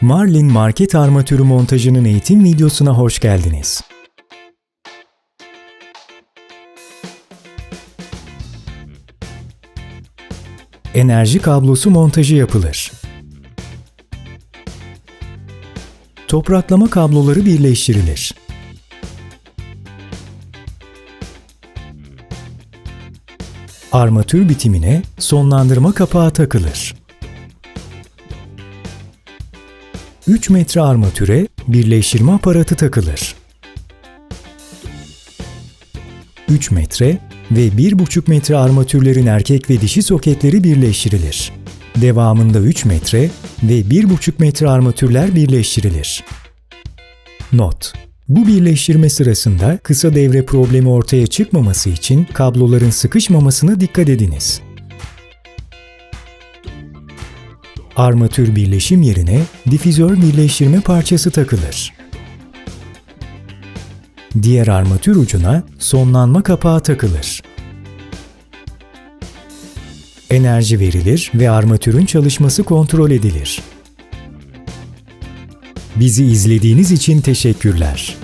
Marlin market armatürü montajının eğitim videosuna hoş geldiniz. Enerji kablosu montajı yapılır. Topraklama kabloları birleştirilir. Armatür bitimine sonlandırma kapağı takılır. 3 metre armatüre birleştirme aparatı takılır. 3 metre ve 1,5 metre armatürlerin erkek ve dişi soketleri birleştirilir. Devamında 3 metre ve 1,5 metre armatürler birleştirilir. Not bu birleştirme sırasında kısa devre problemi ortaya çıkmaması için kabloların sıkışmamasına dikkat ediniz. Armatür birleşim yerine difüzör birleştirme parçası takılır. Diğer armatür ucuna sonlanma kapağı takılır. Enerji verilir ve armatürün çalışması kontrol edilir. Bizi izlediğiniz için teşekkürler.